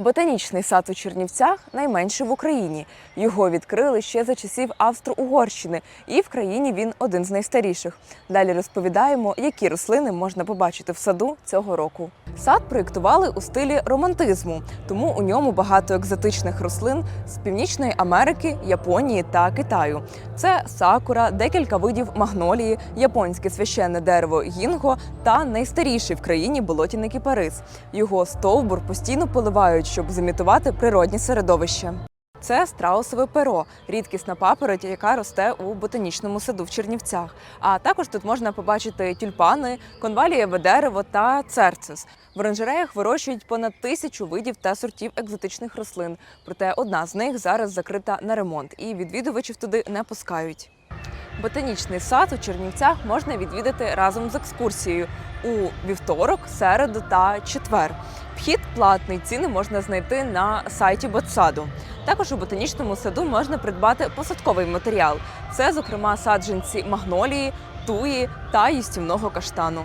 Ботанічний сад у Чернівцях найменший в Україні. Його відкрили ще за часів Австро-Угорщини, і в країні він один з найстаріших. Далі розповідаємо, які рослини можна побачити в саду цього року. Сад проєктували у стилі романтизму, тому у ньому багато екзотичних рослин з Північної Америки, Японії та Китаю. Це сакура, декілька видів магнолії, японське священне дерево гінго та найстаріший в країні болотяний кипарис. Його стовбур постійно поливають, щоб зімітувати природні середовище. Це страусове перо, рідкісна папороть, яка росте у ботанічному саду в Чернівцях. А також тут можна побачити тюльпани, конвалієве дерево та церцис. В оранжереях вирощують понад тисячу видів та сортів екзотичних рослин. Проте одна з них зараз закрита на ремонт, і відвідувачів туди не пускають. Ботанічний сад у Чернівцях можна відвідати разом з екскурсією у вівторок, середу та четвер. Вхід платний, ціни можна знайти на сайті Ботсаду. Також у ботанічному саду можна придбати посадковий матеріал. Це, зокрема, саджанці магнолії, туї та їстівного каштану.